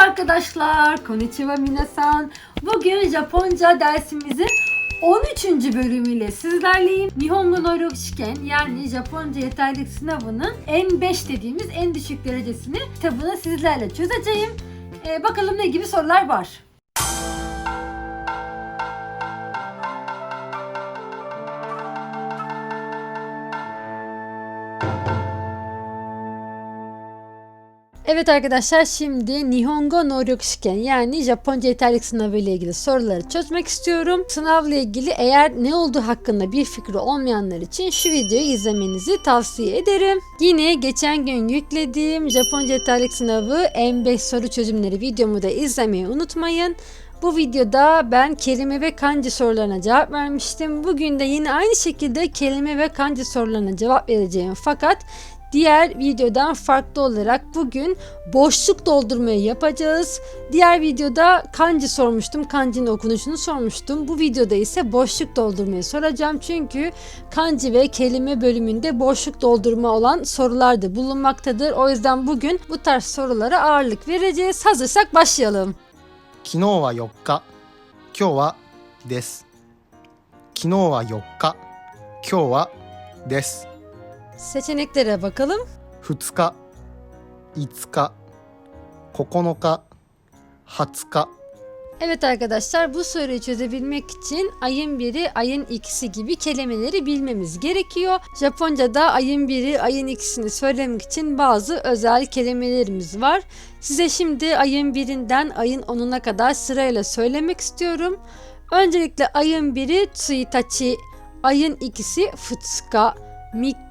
arkadaşlar. Konnichiwa minasan. Bugün Japonca dersimizin 13. bölümüyle sizlerleyim. Nihongo no Shiken yani Japonca yeterlilik sınavının N5 dediğimiz en düşük derecesini kitabını sizlerle çözeceğim. Ee, bakalım ne gibi sorular var. Evet arkadaşlar şimdi Nihongo no Ryokushiken yani Japonca yeterlilik sınavı ile ilgili soruları çözmek istiyorum. Sınavla ilgili eğer ne olduğu hakkında bir fikri olmayanlar için şu videoyu izlemenizi tavsiye ederim. Yine geçen gün yüklediğim Japonca yeterlilik sınavı M5 soru çözümleri videomu da izlemeyi unutmayın. Bu videoda ben kelime ve kanji sorularına cevap vermiştim. Bugün de yine aynı şekilde kelime ve kanji sorularına cevap vereceğim. Fakat Diğer videodan farklı olarak bugün boşluk doldurmayı yapacağız. Diğer videoda kanji sormuştum. Kanjinin okunuşunu sormuştum. Bu videoda ise boşluk doldurmayı soracağım. Çünkü kanji ve kelime bölümünde boşluk doldurma olan sorular da bulunmaktadır. O yüzden bugün bu tarz sorulara ağırlık vereceğiz. Hazırsak başlayalım. 昨日は4日今日はです昨日は4日今日はです Seçeneklere bakalım. 2日5日9日20日 Evet arkadaşlar bu soruyu çözebilmek için ayın biri, ayın ikisi gibi kelimeleri bilmemiz gerekiyor. Japonca'da ayın biri, ayın ikisini söylemek için bazı özel kelimelerimiz var. Size şimdi ayın birinden ayın onuna kadar sırayla söylemek istiyorum. Öncelikle ayın biri tsuitachi, ayın ikisi futsuka,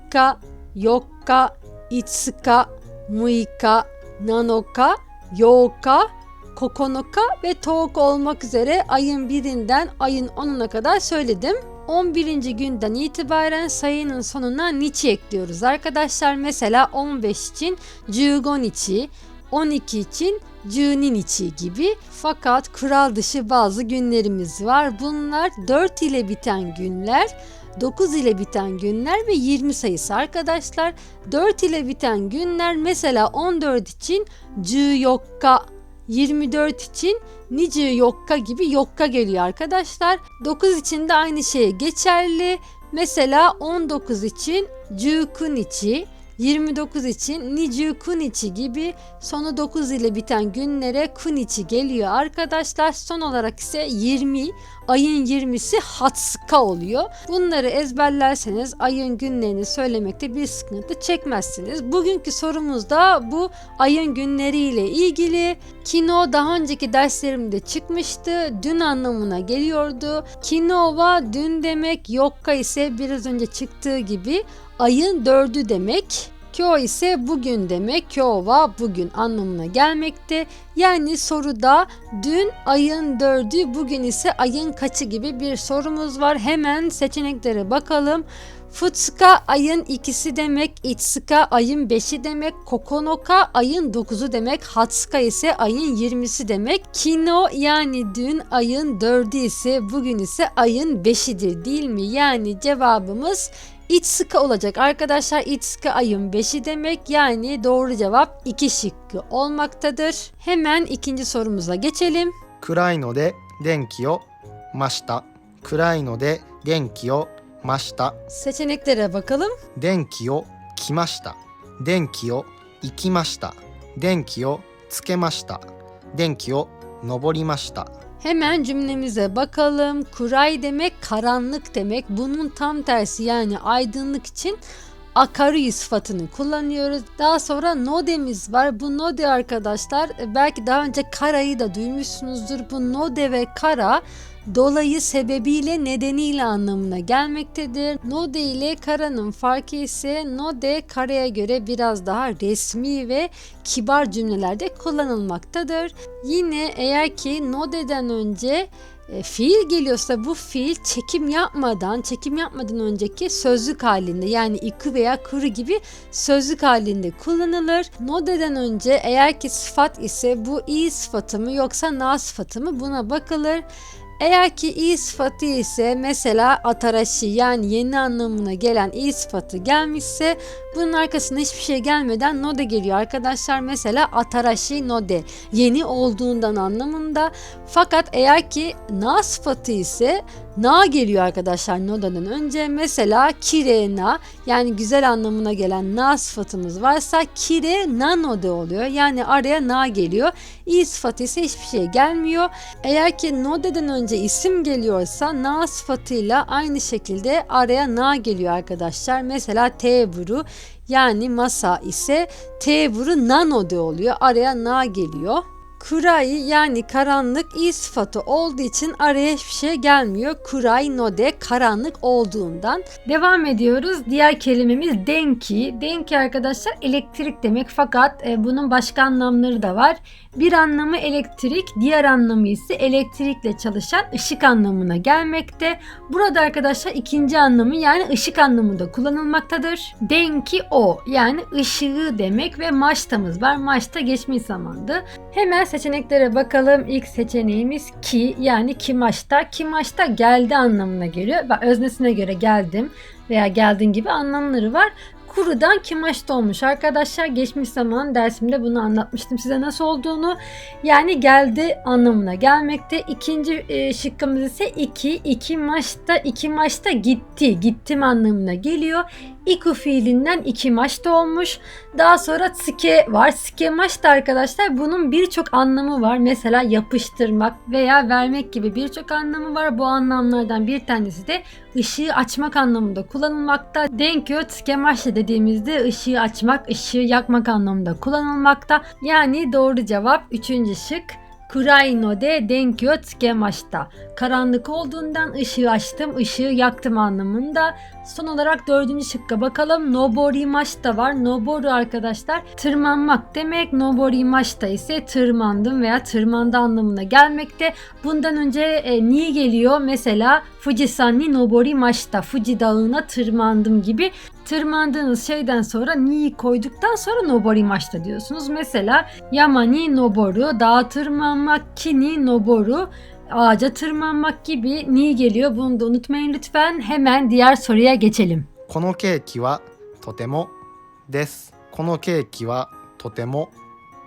mikka, yokka, itsuka, muika, nanoka, yoka, kokonoka ve toğuk olmak üzere ayın birinden ayın 10'una kadar söyledim. 11. günden itibaren sayının sonuna nichi ekliyoruz arkadaşlar. Mesela 15 için jugo nichi, 12 için Juni nichi gibi. Fakat kural dışı bazı günlerimiz var. Bunlar 4 ile biten günler. 9 ile biten günler ve 20 sayısı arkadaşlar. 4 ile biten günler mesela 14 için Juyokka 24 için nice yokka gibi yokka geliyor arkadaşlar. 9 için de aynı şey geçerli. Mesela 19 için jukunichi, 29 için nicu kunichi gibi sonu 9 ile biten günlere kunichi geliyor arkadaşlar. Son olarak ise 20 ayın 20'si hatsuka oluyor. Bunları ezberlerseniz ayın günlerini söylemekte bir sıkıntı çekmezsiniz. Bugünkü sorumuz da bu ayın günleriyle ilgili. Kino daha önceki derslerimde çıkmıştı. Dün anlamına geliyordu. Kinova dün demek, yokka ise biraz önce çıktığı gibi ayın dördü demek. Kyo ise bugün demek. Kyo wa bugün anlamına gelmekte. Yani soruda dün ayın dördü, bugün ise ayın kaçı gibi bir sorumuz var. Hemen seçeneklere bakalım. Futsuka ayın ikisi demek, Itsuka ayın beşi demek, Kokonoka ayın dokuzu demek, Hatsuka ise ayın yirmisi demek. Kino yani dün ayın dördü ise bugün ise ayın beşidir değil mi? Yani cevabımız Itsuka olacak arkadaşlar. Itsuka ayın 5'i demek. Yani doğru cevap 2 şıkkı olmaktadır. Hemen ikinci sorumuza geçelim. 暗いので電気をました暗いので電気をました Seçeneklere bakalım. 電気を来ました電気を行きました電気をつけました電気を登りました Hemen cümlemize bakalım. Kuray demek karanlık demek. Bunun tam tersi yani aydınlık için akaru sıfatını kullanıyoruz. Daha sonra nodemiz var. Bu node arkadaşlar e, belki daha önce karayı da duymuşsunuzdur. Bu node ve kara dolayı sebebiyle nedeniyle anlamına gelmektedir. Node ile karanın farkı ise node karaya göre biraz daha resmi ve kibar cümlelerde kullanılmaktadır. Yine eğer ki node'den önce e, fiil geliyorsa bu fiil çekim yapmadan, çekim yapmadan önceki sözlük halinde yani iku veya kuru gibi sözlük halinde kullanılır. Node'den önce eğer ki sıfat ise bu i sıfatı mı yoksa na sıfatı mı buna bakılır. Eğer ki i sıfatı ise mesela atarashi yani yeni anlamına gelen i sıfatı gelmişse bunun arkasına hiçbir şey gelmeden node geliyor arkadaşlar. Mesela atarashi node yeni olduğundan anlamında. Fakat eğer ki na sıfatı ise na geliyor arkadaşlar nodadan önce. Mesela kire na yani güzel anlamına gelen na sıfatımız varsa kire na node oluyor. Yani araya na geliyor. i sıfatı ise hiçbir şey gelmiyor. Eğer ki node'den önce isim geliyorsa na sıfatıyla aynı şekilde araya na geliyor arkadaşlar. Mesela teburu yani masa ise teburu na node oluyor. Araya na geliyor. Kurai yani karanlık i sıfatı olduğu için araya hiçbir şey gelmiyor. Kurai node karanlık olduğundan. Devam ediyoruz. Diğer kelimemiz denki. Denki arkadaşlar elektrik demek fakat e, bunun başka anlamları da var. Bir anlamı elektrik, diğer anlamı ise elektrikle çalışan ışık anlamına gelmekte. Burada arkadaşlar ikinci anlamı yani ışık anlamında kullanılmaktadır. Denki o yani ışığı demek ve maçtamız var. Maçta geçmiş zamandı. Hemen seçeneklere bakalım. İlk seçeneğimiz ki yani kimaşta. Kimaşta geldi anlamına geliyor. Öznesine göre geldim veya geldin gibi anlamları var. Kurudan kimaşta olmuş arkadaşlar. Geçmiş zaman dersimde bunu anlatmıştım size nasıl olduğunu. Yani geldi anlamına gelmekte. İkinci e, şıkkımız ise iki. iki maçta iki maçta gitti. Gittim anlamına geliyor. İku fiilinden iki maçta olmuş. Daha sonra tske var. Tske maçta arkadaşlar bunun birçok anlamı var. Mesela yapıştırmak veya vermek gibi birçok anlamı var. Bu anlamlardan bir tanesi de ışığı açmak anlamında kullanılmakta. Denkyo tske maçta dediğimizde ışığı açmak, ışığı yakmak anlamında kullanılmakta. Yani doğru cevap üçüncü şık. Kurai no de denkyo tsukemashita. Karanlık olduğundan ışığı açtım, ışığı yaktım anlamında. Son olarak dördüncü şıkka bakalım. Noborimashita var. Noboru arkadaşlar tırmanmak demek. Noborimashita ise tırmandım veya tırmandı anlamına gelmekte. Bundan önce e, ni geliyor. Mesela Fujisan ni noborimashita. Fuji dağına tırmandım gibi Tırmandığınız şeyden sonra ni koyduktan sonra noborimashita diyorsunuz. Mesela yamani noboru, dağa tırmanmak, kini noboru, ağaca tırmanmak gibi ni geliyor. Bunu da unutmayın lütfen. Hemen diğer soruya geçelim. このケーキはとてもですこのケーキはとても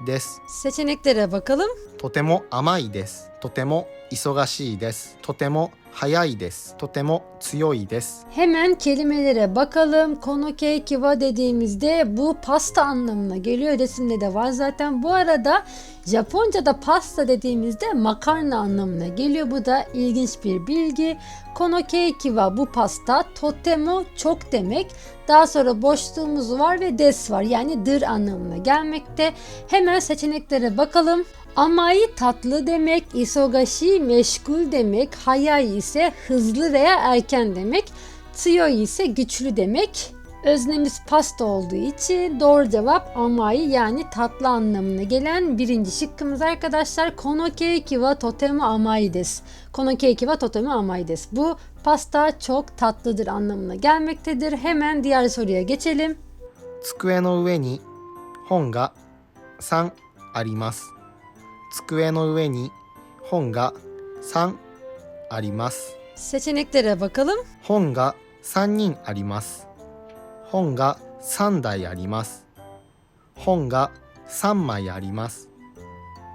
です Seçeneklere bakalım. とても甘いですとても忙しいですとても hayai Hemen kelimelere bakalım. Konoke kiwa dediğimizde bu pasta anlamına geliyor. Resimde de var zaten. Bu arada Japonca'da pasta dediğimizde makarna anlamına geliyor. Bu da ilginç bir bilgi. Konoke kiwa bu pasta totemo çok demek. Daha sonra boşluğumuz var ve des var. Yani dır anlamına gelmekte. Hemen seçeneklere bakalım. Amai tatlı demek, isogashi meşgul demek, hayai ise hızlı veya erken demek, tsuyoi ise güçlü demek. Öznemiz pasta olduğu için doğru cevap amai yani tatlı anlamına gelen birinci şıkkımız arkadaşlar. Konokeiki wa totemu amai desu. Konokeiki wa totemu amai desu. Bu pasta çok tatlıdır anlamına gelmektedir. Hemen diğer soruya geçelim. Tsukue no ue ni hon ga san arimasu. 机の上に本が3あります。Seçeneklere bakalım. 本が3人あります。本が3台あります。本が3枚あります。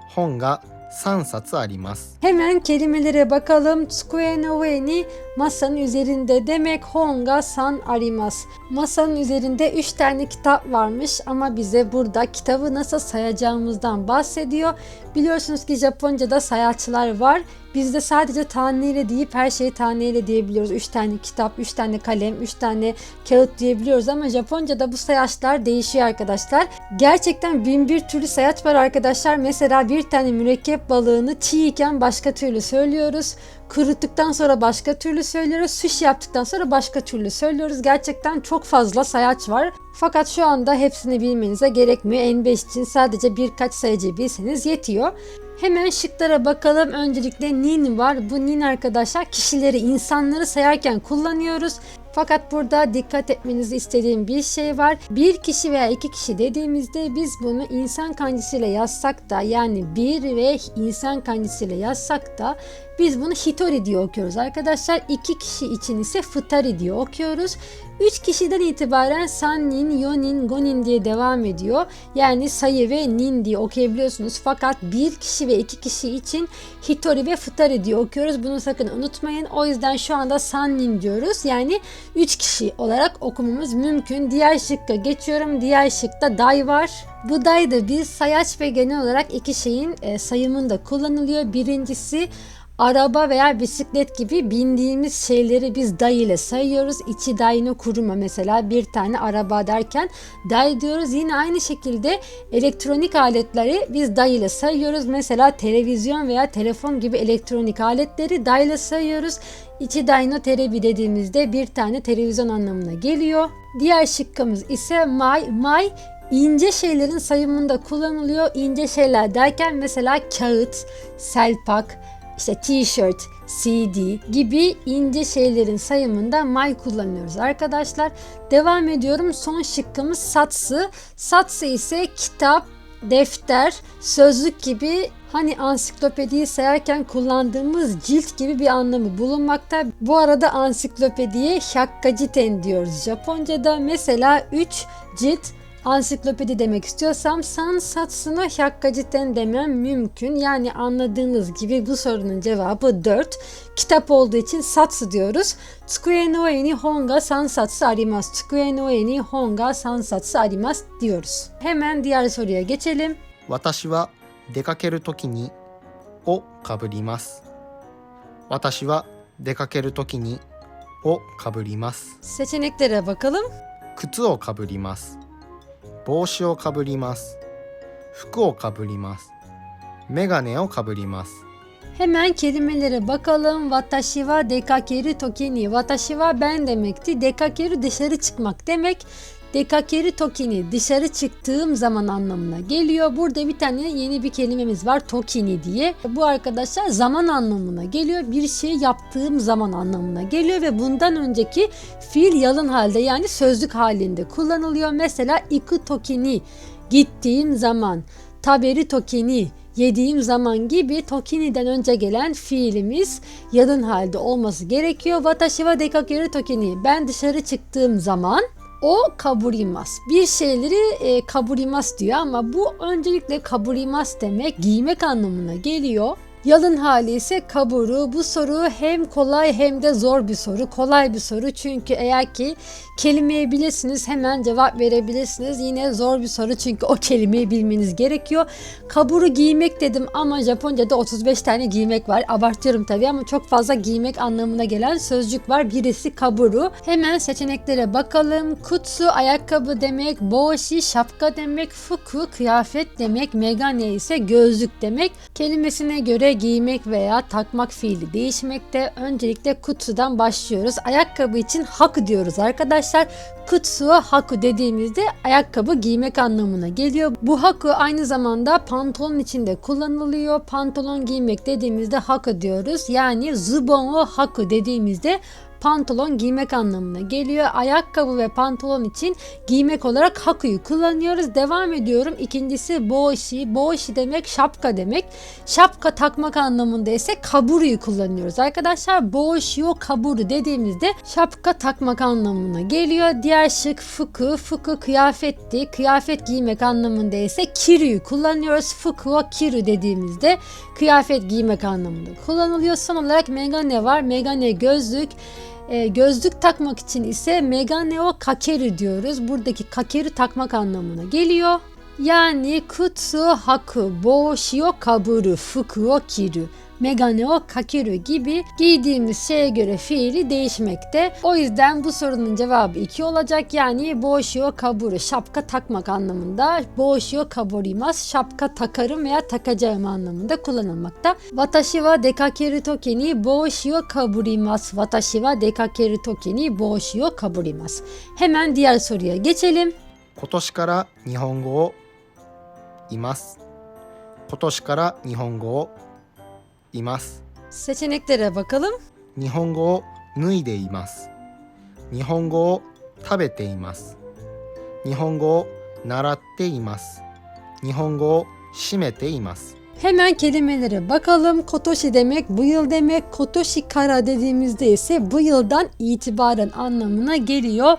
本が3冊あります Hemen kelimelere bakalım. Tsukue no ue ni masanın üzerinde demek honga san arimas. Masanın üzerinde 3 tane kitap varmış ama bize burada kitabı nasıl sayacağımızdan bahsediyor. Biliyorsunuz ki Japonca'da sayaçlar var. Bizde sadece taneyle deyip her şeyi taneyle diyebiliyoruz. 3 tane kitap, 3 tane kalem, 3 tane kağıt diyebiliyoruz ama Japonca'da bu sayaçlar değişiyor arkadaşlar. Gerçekten bin bir türlü sayaç var arkadaşlar. Mesela bir tane mürekkep balığını çiğ iken başka türlü söylüyoruz. Kuruttuktan sonra başka türlü söylüyoruz. Sushi yaptıktan sonra başka türlü söylüyoruz. Gerçekten çok fazla sayaç var. Fakat şu anda hepsini bilmenize gerekmiyor. N5 için sadece birkaç sayıcı bilseniz yetiyor. Hemen şıklara bakalım. Öncelikle nin var. Bu nin arkadaşlar kişileri, insanları sayarken kullanıyoruz. Fakat burada dikkat etmenizi istediğim bir şey var. Bir kişi veya iki kişi dediğimizde biz bunu insan kancısıyla yazsak da yani bir ve insan kancısıyla yazsak da biz bunu hitori diye okuyoruz arkadaşlar. İki kişi için ise futari diye okuyoruz. Üç kişiden itibaren sannin, yonin, gonin diye devam ediyor. Yani sayı ve nin diye okuyabiliyorsunuz. Fakat bir kişi ve iki kişi için hitori ve futari diye okuyoruz. Bunu sakın unutmayın. O yüzden şu anda sannin diyoruz. Yani üç kişi olarak okumamız mümkün. Diğer şıkka geçiyorum. Diğer şıkta day var. Bu day da bir sayaç ve genel olarak iki şeyin e, sayımında kullanılıyor. Birincisi araba veya bisiklet gibi bindiğimiz şeyleri biz day ile sayıyoruz. İçi dayını kuruma mesela bir tane araba derken day diyoruz. Yine aynı şekilde elektronik aletleri biz day ile sayıyoruz. Mesela televizyon veya telefon gibi elektronik aletleri day ile sayıyoruz. İçi dayno terebi dediğimizde bir tane televizyon anlamına geliyor. Diğer şıkkımız ise may. May ince şeylerin sayımında kullanılıyor. İnce şeyler derken mesela kağıt, selpak, işte t-shirt, CD gibi ince şeylerin sayımında may kullanıyoruz arkadaşlar. Devam ediyorum. Son şıkkımız satsı. Satsı ise kitap, defter, sözlük gibi hani ansiklopediyi sayarken kullandığımız cilt gibi bir anlamı bulunmakta. Bu arada ansiklopediye shakkajiten diyoruz Japonca'da. Mesela 3 cilt ansiklopedi demek istiyorsam san satsına shakkajiten demem mümkün. Yani anladığınız gibi bu sorunun cevabı 4. Kitap olduğu için satsu diyoruz. Tsukue no e ni hon ga sansatsu arimasu. Tsukue no e ni hon ga sansatsu arimasu diyoruz. Hemen diğer soruya geçelim. 私は出かけるときにをかぶります私は出かけるときにをかぶります Seçeneklere bakalım. 靴をかぶります 帽子をかぶります服をかぶりますメガネをかぶります Hemen kelimelere bakalım. Watashi wa dekakeru toki ni. Watashi wa ben demekti. Dekakeru dışarı çıkmak demek. Dekakeru toki ni dışarı çıktığım zaman anlamına geliyor. Burada bir tane yeni bir kelimemiz var. Tokini diye. Bu arkadaşlar zaman anlamına geliyor. Bir şey yaptığım zaman anlamına geliyor ve bundan önceki fiil yalın halde yani sözlük halinde kullanılıyor. Mesela iku tokini gittiğim zaman. Taberi tokini yediğim zaman gibi tokini'den önce gelen fiilimiz yalın halde olması gerekiyor. Watashi wa dekakeru tokini. Ben dışarı çıktığım zaman o kaburimas. Bir şeyleri e, kaburimas diyor ama bu öncelikle kaburimas demek giymek anlamına geliyor. Yalın hali ise kaburu. Bu soru hem kolay hem de zor bir soru. Kolay bir soru çünkü eğer ki kelimeyi bilirsiniz hemen cevap verebilirsiniz. Yine zor bir soru çünkü o kelimeyi bilmeniz gerekiyor. Kaburu giymek dedim ama Japonca'da 35 tane giymek var. Abartıyorum tabii ama çok fazla giymek anlamına gelen sözcük var. Birisi kaburu. Hemen seçeneklere bakalım. Kutsu ayakkabı demek, boshi şapka demek, fuku kıyafet demek, megane ise gözlük demek. Kelimesine göre giymek veya takmak fiili değişmekte. Öncelikle kutsudan başlıyoruz. Ayakkabı için haku diyoruz arkadaşlar. Kutsu haku dediğimizde ayakkabı giymek anlamına geliyor. Bu haku aynı zamanda pantolon içinde kullanılıyor. Pantolon giymek dediğimizde haku diyoruz. Yani zubon o haku dediğimizde pantolon giymek anlamına geliyor. Ayakkabı ve pantolon için giymek olarak hakuyu kullanıyoruz. Devam ediyorum. İkincisi boshi. Boshi demek şapka demek. Şapka takmak anlamında ise kaburuyu kullanıyoruz. Arkadaşlar boshi o kaburu dediğimizde şapka takmak anlamına geliyor. Diğer şık fuku. Fuku kıyafetti. Kıyafet giymek anlamında ise kiruyu kullanıyoruz. Fuku o kiru dediğimizde kıyafet giymek anlamında kullanılıyor. Son olarak megane var. Megane gözlük. E, gözlük takmak için ise megane o kakeru diyoruz. Buradaki kakeru takmak anlamına geliyor. Yani kutsu haku, boshi o kaburu, fuku o kiru, megane o kakeru gibi giydiğimiz şeye göre fiili değişmekte. O yüzden bu sorunun cevabı 2 olacak. Yani boshi o kaburu, şapka takmak anlamında. Boshi o kaburimas, şapka takarım veya takacağım anlamında kullanılmakta. Watashi wa dekakeru toki ni boshi o kaburimasu. Watashi wa dekakeru toki ni boshi o kaburimasu. Hemen diğer soruya geçelim. 今年から日本語をいます今年から日本語を います Seçeneklere bakalım. 日本語を脱いでいます 日本語を食べています日本語を習っています日本語を閉めています Hemen kelimelere bakalım. Kotoshi demek bu yıl demek. Kotoshi kara dediğimizde ise bu yıldan itibaren anlamına geliyor.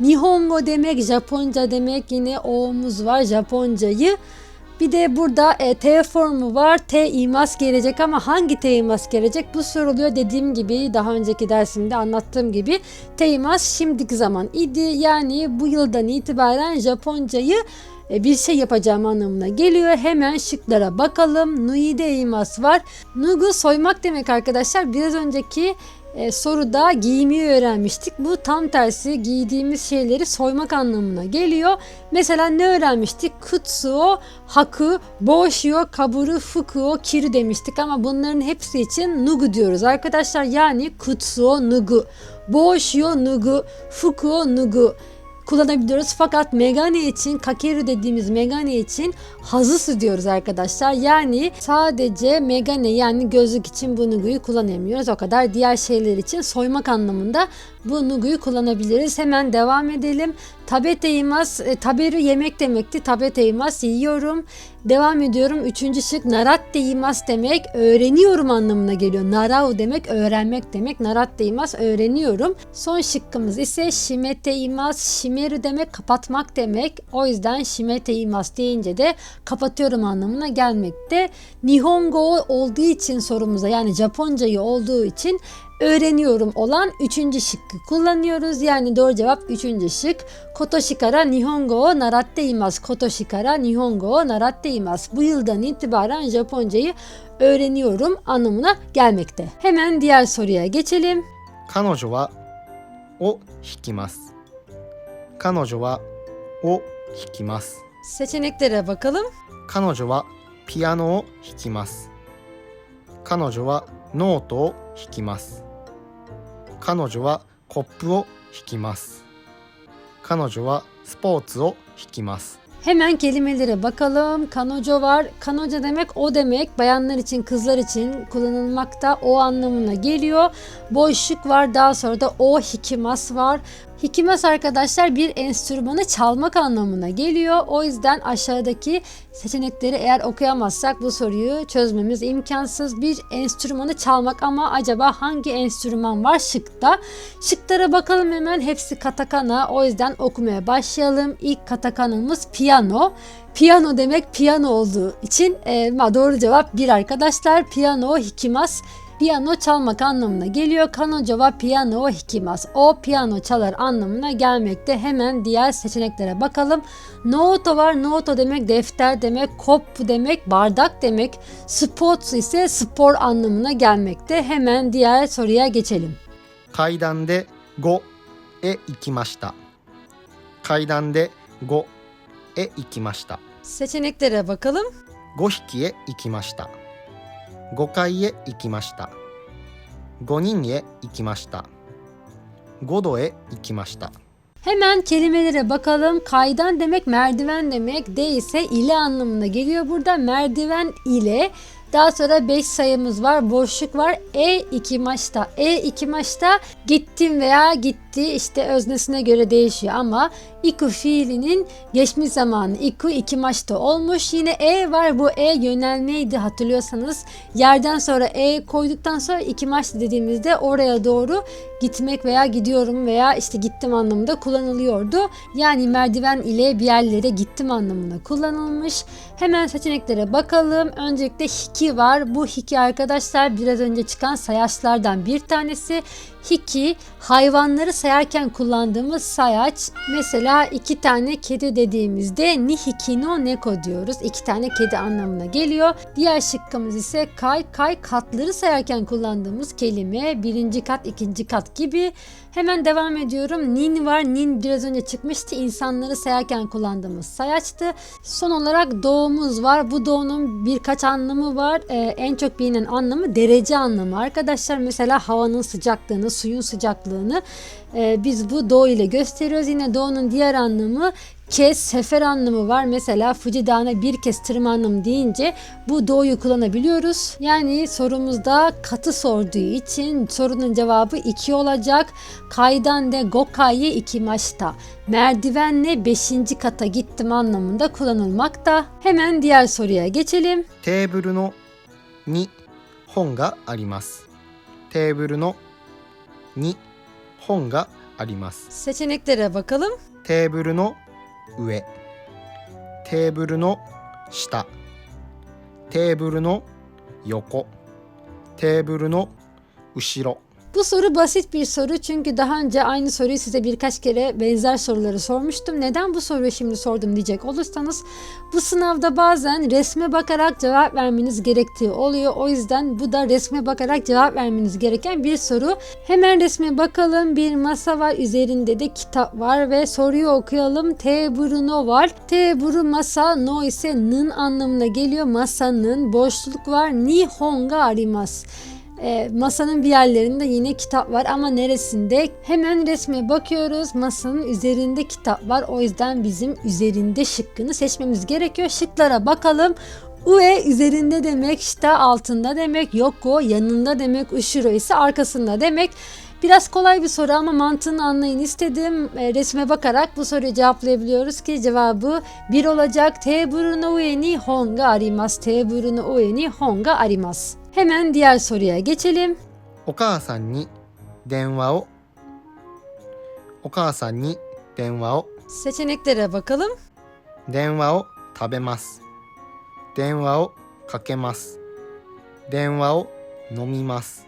Nihongo demek Japonca demek. Yine o'muz var Japoncayı. bir de burada e, T formu var. T imas gelecek ama hangi T imas gelecek? Bu soruluyor dediğim gibi daha önceki dersimde anlattığım gibi T imas şimdiki zaman idi. Yani bu yıldan itibaren Japoncayı e, bir şey yapacağım anlamına geliyor. Hemen şıklara bakalım. Nui de imas var. Nugu soymak demek arkadaşlar. Biraz önceki e, soruda giymeyi öğrenmiştik. Bu tam tersi giydiğimiz şeyleri soymak anlamına geliyor. Mesela ne öğrenmiştik? Kutsuo, haku, boshio, kaburu, fukuo, kiri demiştik ama bunların hepsi için nugu diyoruz arkadaşlar. Yani kutsuo nugu, boshio nugu, fukuo nugu kullanabiliyoruz. Fakat megane için, kakeru dediğimiz megane için hazısı diyoruz arkadaşlar. Yani sadece megane yani gözlük için bu nuguyu kullanamıyoruz. O kadar diğer şeyler için soymak anlamında bu nuguyu kullanabiliriz. Hemen devam edelim. Tabeteimas, e, taberu yemek demekti. Tabeteimas yiyorum. Devam ediyorum. Üçüncü şık naratteimas demek öğreniyorum anlamına geliyor. Narau demek öğrenmek demek. Naratteimas öğreniyorum. Son şıkkımız ise shimeteimas. Shimeru demek kapatmak demek. O yüzden shimeteimas deyince de kapatıyorum anlamına gelmekte. Nihongo olduğu için sorumuza yani Japoncayı olduğu için öğreniyorum olan üçüncü şıkkı kullanıyoruz. Yani doğru cevap üçüncü şık. Kotoshi kara Nihongo o naratte imasu. Kotoshi kara Nihongo o naratte imasu. Bu yıldan itibaren Japoncayı öğreniyorum anlamına gelmekte. Hemen diğer soruya geçelim. 彼女はを弾きます彼女はを弾きます Seçeneklere bakalım. 彼女はピアノを弾きます彼女はノートを弾きます 彼女はコップを弾きます彼女はスポーツを弾きます Hemen kelimelere bakalım. Kanoco var. Kanoca demek o demek. Bayanlar için, kızlar için kullanılmakta o anlamına geliyor. Boşluk var. Daha sonra da o hikimas var. Hikimas arkadaşlar bir enstrümanı çalmak anlamına geliyor. O yüzden aşağıdaki seçenekleri eğer okuyamazsak bu soruyu çözmemiz imkansız. Bir enstrümanı çalmak ama acaba hangi enstrüman var şıkta? Şıklara bakalım hemen hepsi katakana. O yüzden okumaya başlayalım. İlk katakanamız piyano. Piyano demek piyano olduğu için e, doğru cevap bir arkadaşlar. Piyano hikimas Piyano çalmak anlamına geliyor. Kanojo wa piyano hikimas. O piyano çalar anlamına gelmekte. Hemen diğer seçeneklere bakalım. Noto var. Noto demek defter demek. Kop demek bardak demek. Sports ise spor anlamına gelmekte. Hemen diğer soruya geçelim. 階段で5へ行きました階段で5へ行きました Seçeneklere bakalım. 5匹へ行きました 5階へ行きました5人へ行きました5度へ行きました Hemen kelimelere bakalım. Kaydan demek merdiven demek. De ise ile anlamına geliyor burada. Merdiven ile daha sonra 5 sayımız var. Boşluk var. E iki maçta. E iki maçta gittim veya gitti işte öznesine göre değişiyor ama iku fiilinin geçmiş zamanı iku iki maçta olmuş. Yine e var. Bu e yönelmeydi hatırlıyorsanız. Yerden sonra e koyduktan sonra iki maç dediğimizde oraya doğru gitmek veya gidiyorum veya işte gittim anlamında kullanılıyordu. Yani merdiven ile bir yerlere gittim anlamına kullanılmış. Hemen seçeneklere bakalım. Öncelikle hiki var. Bu hiki arkadaşlar biraz önce çıkan sayaçlardan bir tanesi. Hiki hayvanları sayarken kullandığımız sayaç. Mesela iki tane kedi dediğimizde nihiki no neko diyoruz. İki tane kedi anlamına geliyor. Diğer şıkkımız ise kay kay katları sayarken kullandığımız kelime. Birinci kat, ikinci kat gibi. Hemen devam ediyorum. Nin var. Nin biraz önce çıkmıştı. İnsanları sayarken kullandığımız sayaçtı. Son olarak doğumuz var. Bu doğunun birkaç anlamı var. Ee, en çok bilinen anlamı derece anlamı. Arkadaşlar mesela havanın sıcaklığını, suyun sıcaklığını Ee, biz bu do ile gösteriyoruz. Yine do'nun diğer anlamı kez sefer anlamı var. Mesela Fuji Dağı'na bir kez tırmandım deyince bu doğuyu kullanabiliyoruz. Yani sorumuzda katı sorduğu için sorunun cevabı 2 olacak. Kaydan de Gokai ikimashita. Merdivenle 5. kata gittim anlamında kullanılmakta. Hemen diğer soruya geçelim. Table no ni hon ga arimasu. Table no ni hon ga arimasu. Seçeneklere bakalım. Table no 上。テーブルの下。テーブルの横。テーブルの後ろ。Bu soru basit bir soru çünkü daha önce aynı soruyu size birkaç kere benzer soruları sormuştum. Neden bu soruyu şimdi sordum diyecek olursanız bu sınavda bazen resme bakarak cevap vermeniz gerektiği oluyor. O yüzden bu da resme bakarak cevap vermeniz gereken bir soru. Hemen resme bakalım. Bir masa var. Üzerinde de kitap var ve soruyu okuyalım. T Bruno var. T Buru masa no ise nın anlamına geliyor. Masanın boşluk var. Nihon ga arimasu. E, masanın bir yerlerinde yine kitap var ama neresinde? Hemen resme bakıyoruz. Masanın üzerinde kitap var. O yüzden bizim üzerinde şıkkını seçmemiz gerekiyor. Şıklara bakalım. Ue üzerinde demek, shita altında demek, yoko yanında demek, ushuro ise arkasında demek. Biraz kolay bir soru ama mantığını anlayın istedim. E, resme bakarak bu soruyu cevaplayabiliyoruz ki cevabı 1 olacak. Teburunu ueni honga arimas. Teburunu ueni honga arimas. Hemen diğer soruya geçelim. Okaasan ni denwa o. Okaasan ni denwa o. Seçeneklere bakalım. Denwa o tabemasu. Denwa o kakemasu. Denwa o nomimasu.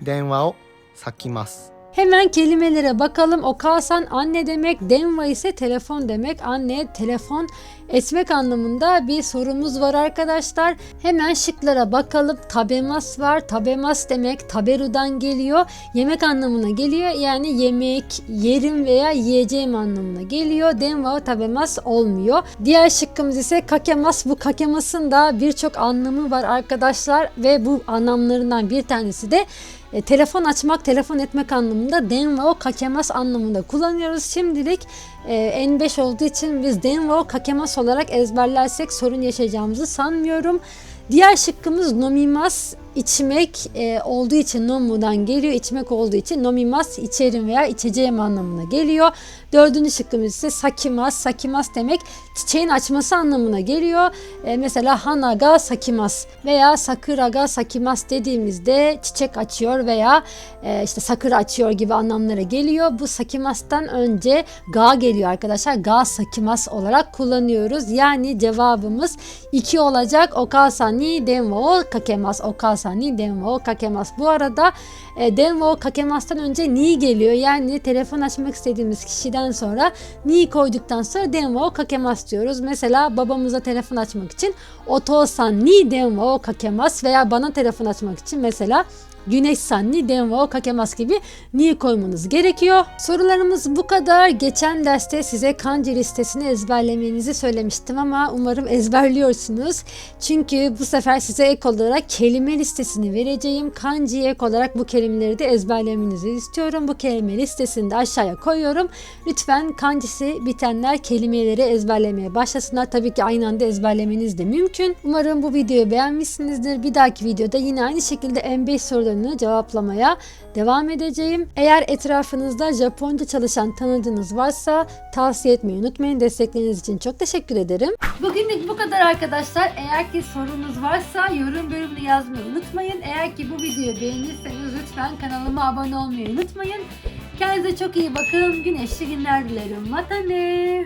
Denwa o sakimaz. Hemen kelimelere bakalım. Okasan anne demek, denwa ise telefon demek. Anne telefon etmek anlamında bir sorumuz var arkadaşlar. Hemen şıklara bakalım. Tabemas var. Tabemas demek taberudan geliyor. Yemek anlamına geliyor. Yani yemek, yerim veya yiyeceğim anlamına geliyor. Denva tabemas olmuyor. Diğer şıkkımız ise kakemas. Bu kakemasın da birçok anlamı var arkadaşlar ve bu anlamlarından bir tanesi de e, telefon açmak, telefon etmek anlamında denva kakemas anlamında kullanıyoruz. Şimdilik e, N5 olduğu için biz denva kakemas olarak ezberlersek sorun yaşayacağımızı sanmıyorum. Diğer şıkkımız nomimas içmek e, olduğu için nomudan geliyor. içmek olduğu için nomimas içerim veya içeceğim anlamına geliyor. Dördüncü şıkkımız ise sakimas. Sakimas demek çiçeğin açması anlamına geliyor. E, mesela hanaga sakimas veya sakuraga sakimas dediğimizde çiçek açıyor veya e, işte sakura açıyor gibi anlamlara geliyor. Bu sakimastan önce ga geliyor arkadaşlar. Ga sakimas olarak kullanıyoruz. Yani cevabımız 2 olacak. Okasa ni denwa o kakemas. Okasa ni denwa o kakemas. Bu arada e, denwa o kakemas'tan önce ni geliyor. Yani telefon açmak istediğimiz kişiden sonra ni koyduktan sonra denwa o kakemas diyoruz. Mesela babamıza telefon açmak için otosan ni denwa o kakemas veya bana telefon açmak için mesela Güneş sanni denva o kakemas gibi ni koymanız gerekiyor. Sorularımız bu kadar. Geçen derste size kanji listesini ezberlemenizi söylemiştim ama umarım ezberliyorsunuz. Çünkü bu sefer size ek olarak kelime listesini vereceğim. Kanjiye ek olarak bu kelimeleri de ezberlemenizi istiyorum. Bu kelime listesini de aşağıya koyuyorum. Lütfen kancisi bitenler kelimeleri ezberlemeye başlasınlar. Tabii ki aynı anda ezberlemeniz de mümkün. Umarım bu videoyu beğenmişsinizdir. Bir dahaki videoda yine aynı şekilde M5 sorularını cevaplamaya devam edeceğim. Eğer etrafınızda Japonca çalışan tanıdığınız varsa tavsiye etmeyi unutmayın. Destekleriniz için çok teşekkür ederim. Bugünlük bu kadar arkadaşlar. Eğer ki sorunuz varsa yorum bölümünde yazmayı unutmayın. Eğer ki bu videoyu beğenirseniz lütfen kanalıma abone olmayı unutmayın. Kendinize çok iyi bakın. Güneşli günler dilerim. Matane.